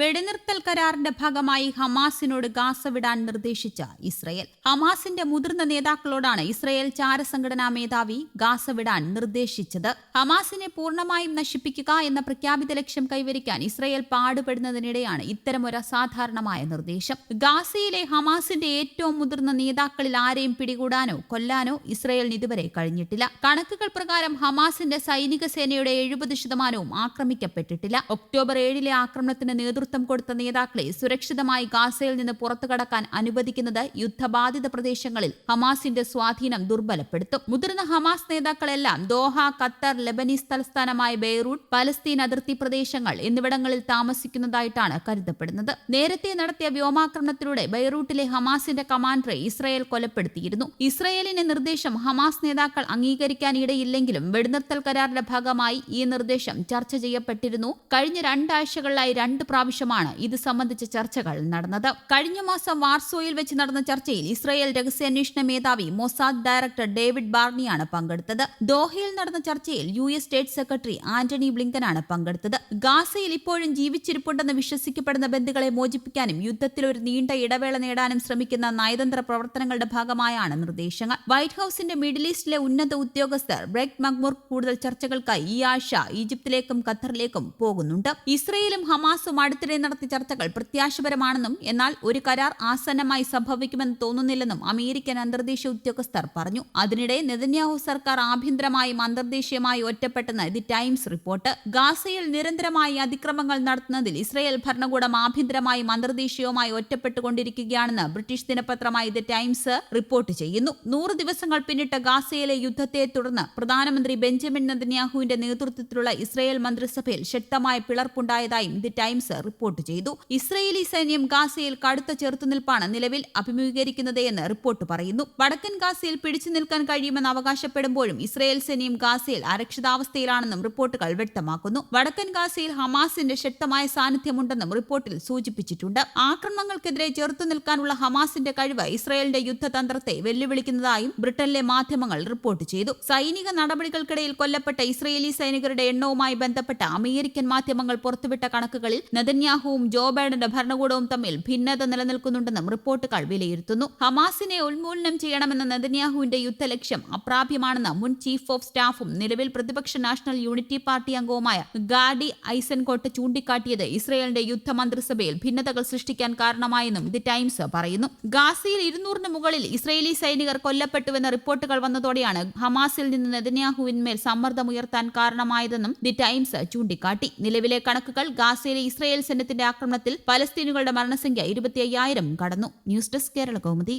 വെടിനിർത്തൽ കരാറിന്റെ ഭാഗമായി ഹമാസിനോട് ഗാസ വിടാൻ നിർദ്ദേശിച്ച ഇസ്രയേൽ. ഹമാസിന്റെ മുതിർന്ന നേതാക്കളോടാണ് ഇസ്രയേൽ ചാരസംഘടനാ മേധാവി ഗാസ വിടാൻ നിർദ്ദേശിച്ചത്. ഹമാസിനെ പൂർണമായും നശിപ്പിക്കുക എന്ന പ്രഖ്യാപിത ലക്ഷ്യം കൈവരിക്കാൻ ഇസ്രയേൽ പാടുപെടുന്നതിനിടെയാണ് ഇത്തരമൊരു അസാധാരണമായ നിർദ്ദേശം. ഗാസയിലെ ഹമാസിന്റെ ഏറ്റവും മുതിർന്ന നേതാക്കളിൽ ആരെയും പിടികൂടാനോ കൊല്ലാനോ ഇസ്രയേലിന് ഇതുവരെ കഴിഞ്ഞിട്ടില്ല. കണക്കുകൾ പ്രകാരം ഹമാസിന്റെ സൈനിക സേനയുടെ എഴുപത് ശതമാനവും ആക്രമിക്കപ്പെട്ടിട്ടില്ല. ഒക്ടോബർ ഏഴിലെ ആക്രമണത്തിന് നേതൃത്വം കൊടുത്ത നേതാക്കളെ സുരക്ഷിതമായി ഗാസയിൽ നിന്ന് പുറത്തുകടക്കാൻ അനുവദിക്കുന്നത് യുദ്ധബാധിത പ്രദേശങ്ങളിൽ ഹമാസിന്റെ സ്വാധീനം ദുർബലപ്പെടുത്തും. മുതിർന്ന ഹമാസ് നേതാക്കളെല്ലാം ദോഹ ഖത്തർ ലെബനീസ് തലസ്ഥാനമായ ബെയ്റൂട്ട് പലസ്തീൻ അതിർത്തി പ്രദേശങ്ങൾ എന്നിവിടങ്ങളിൽ താമസിക്കുന്നതായിട്ടാണ് കരുതപ്പെടുന്നത്. നേരത്തെ നടത്തിയ വ്യോമാക്രമണത്തിലൂടെ ബെയ്റൂട്ടിലെ ഹമാസിന്റെ കമാൻഡറെ ഇസ്രായേൽ കൊലപ്പെടുത്തിയിരുന്നു. ഇസ്രായേലിന്റെ നിർദ്ദേശം ഹമാസ് നേതാക്കൾ അംഗീകരിക്കാനിടയില്ലെങ്കിലും വെടിനിർത്തൽ കരാറിന്റെ ഭാഗമായി ഈ നിർദ്ദേശം ചർച്ച ചെയ്യപ്പെട്ടിരുന്നു. കഴിഞ്ഞ രണ്ടാഴ്ചകളിലായി രണ്ട് പ്രാവശ്യമാണ് ഇത് സംബന്ധിച്ച ചർച്ചകൾ നടന്നത്. കഴിഞ്ഞ മാസം വാർസോയിൽ വെച്ച് നടന്ന ചർച്ചയിൽ ഇസ്രായേൽ രഹസ്യാന്വേഷണ മേധാവി മൊസാദ് ഡയറക്ടർ ഡേവിഡ് ബാർണിയാണ് പങ്കെടുത്തത്. ദോഹയിൽ നടന്ന ചർച്ചയിൽ U S state secretary Antony ബ്ലിങ്കനാണ് പങ്കെടുത്തത്. ഗാസയിൽ ഇപ്പോഴും ജീവിച്ചിരിപ്പുണ്ടെന്ന് വിശ്വസിക്കപ്പെടുന്ന ബന്ധുക്കളെ മോചിപ്പിക്കാനും യുദ്ധത്തിൽ ഒരു നീണ്ട ഇടവേള നേടാനും ശ്രമിക്കുന്ന നയതന്ത്ര പ്രവർത്തനങ്ങളുടെ ഭാഗമായാണ് നിർദ്ദേശങ്ങൾ. വൈറ്റ് ഹൌസിന്റെ മിഡിൽ ഈസ്റ്റിലെ ഉന്നത ഉദ്യോഗസ്ഥർ ബ്രെക് മഗ്മുർ കൂടുതൽ ചർച്ചകൾക്കായി ഈ ആഴ്ച ഈജിപ്തിലേക്കും ഖത്തറിലേക്കും പോകുന്നുണ്ട്. ഇസ്രയേലും ഹമാസും അടുത്തിടെ നടത്തിയ ചർച്ചകൾ പ്രത്യാശപരമാണെന്നും എന്നാൽ ഒരു കരാർ ആസന്നമായി സംഭവിക്കുമെന്ന് തോന്നുന്നില്ലെന്നും അമേരിക്കൻ അന്തർദേശീയ ഉദ്യോഗസ്ഥർ പറഞ്ഞു. അതിനിടെ നെതന്യാഹു സർക്കാർ ആഭ്യന്തരമായും അന്തർദേശീയമായും ഒറ്റപ്പെട്ടെന്ന് ദി ടൈംസ് റിപ്പോർട്ട്. ഗാസയിൽ നിരന്തരമായി അതിക്രമങ്ങൾ നടത്തുന്നതിൽ ഇസ്രയേൽ ഭരണകൂടം ആഭ്യന്തരമായും അന്തർദേശീയവുമായി ഒറ്റപ്പെട്ടുകൊണ്ടിരിക്കുകയാണെന്ന് ബ്രിട്ടീഷ് ദിനപത്രമായ ദി ടൈംസ് റിപ്പോർട്ട് ചെയ്യുന്നു. നൂറ് ദിവസങ്ങൾ പിന്നിട്ട ഗാസയിലെ യുദ്ധത്തെ തുടർന്ന് പ്രധാനമന്ത്രി ബെഞ്ചമിൻ നെതന്യാഹുവിന്റെ നേതൃത്വത്തിലുള്ള ഇസ്രയേൽ മന്ത്രിസഭയിൽ ശക്തമായ പിളർപ്പുണ്ടായതായും ദി ടൈംസ് റിപ്പോർട്ട് ചെയ്തു. ഇസ്രയേലി സൈന്യം ഗാസയിൽ കടുത്ത ചെറുത്തുനിൽപ്പാണ് നിലവിൽ അഭിമുഖീകരിക്കുന്നത് എന്ന് റിപ്പോർട്ട് പറയുന്നു. വടക്കൻ ഗാസയിൽ പിടിച്ചു നിൽക്കാൻ കഴിയുമെന്ന് അവകാശപ്പെടുമ്പോഴും ഇസ്രയേൽ സൈന്യം ഗാസയിൽ അരക്ഷിതാവസ്ഥയിലാണെന്നും റിപ്പോർട്ടുകൾ വ്യക്തമാക്കുന്നു. വടക്കൻ ഗാസയിൽ ഹമാസിന്റെ ശക്തമായ സാന്നിധ്യമുണ്ടെന്നും റിപ്പോർട്ടിൽ സൂചിപ്പിച്ചിട്ടുണ്ട്. ആക്രമണങ്ങൾക്കെതിരെ ചെറുത്തു നിൽക്കാനുള്ള ഹമാസിന്റെ കഴിവ് ഇസ്രയേലിന്റെ യുദ്ധതന്ത്രത്തെ വെല്ലുവിളിക്കുന്നതായും ബ്രിട്ടനിലെ മാധ്യമങ്ങൾ റിപ്പോർട്ട് ചെയ്തു. സൈനിക നടപടികൾക്കിടയിൽ കൊല്ലപ്പെട്ട ഇസ്രയേലി സൈനികരുടെ എണ്ണവുമായി ബന്ധപ്പെട്ട അമേരിക്കൻ മാധ്യമങ്ങൾ പുറത്തുവിട്ട കണക്കുകളിൽ നെതന്യാഹുവും ജോ ബൈഡന്റെ ഭരണകൂടവും തമ്മിൽ ഭിന്നത നിലനിൽക്കുന്നുണ്ടെന്നും റിപ്പോർട്ടുകൾ വിലയിരുത്തുന്നു. ഹമാസിനെ ഉന്മൂലനം ചെയ്യണമെന്ന നെതന്യാഹുവിന്റെ യുദ്ധലക്ഷ്യം അപ്രാപ്യമാണെന്ന് മുൻ ചീഫ് ഓഫ് സ്റ്റാഫും നിലവിൽ പ്രതിപക്ഷ നാഷണൽ യൂണിറ്റി പാർട്ടി അംഗവുമായ ഗാഡി ഐസൻകോട്ട് ചൂണ്ടിക്കാട്ടിയത് ഇസ്രയേലിന്റെ യുദ്ധമന്ത്രിസഭയിൽ ഭിന്നതകൾ സൃഷ്ടിക്കാൻ കാരണമായെന്നും ദി ടൈംസ് പറയുന്നു. ഗാസയിൽ ഇരുന്നൂറിന് മുകളിൽ ഇസ്രയേലി സൈനികർ കൊല്ലപ്പെട്ടുവെന്ന റിപ്പോർട്ടുകൾ വന്നതോടെയാണ് ഹമാസിൽ നിന്ന് നെതന്യാഹുവിന്മേൽ സമ്മർദ്ദമുയർത്താൻ കാരണമായതെന്നും ദി ടൈംസ് ചൂണ്ടിക്കാട്ടി. നിലവിലെ കണക്കുകൾ ഗാസയിലെ ഇസ്രയേൽ സൈന്യത്തിന്റെ ആക്രമണത്തിൽ പലസ്തീനുകളുടെ മരണസംഖ്യ ഇരുപത്തി കടന്നു. News desk Kerala Kaumudi.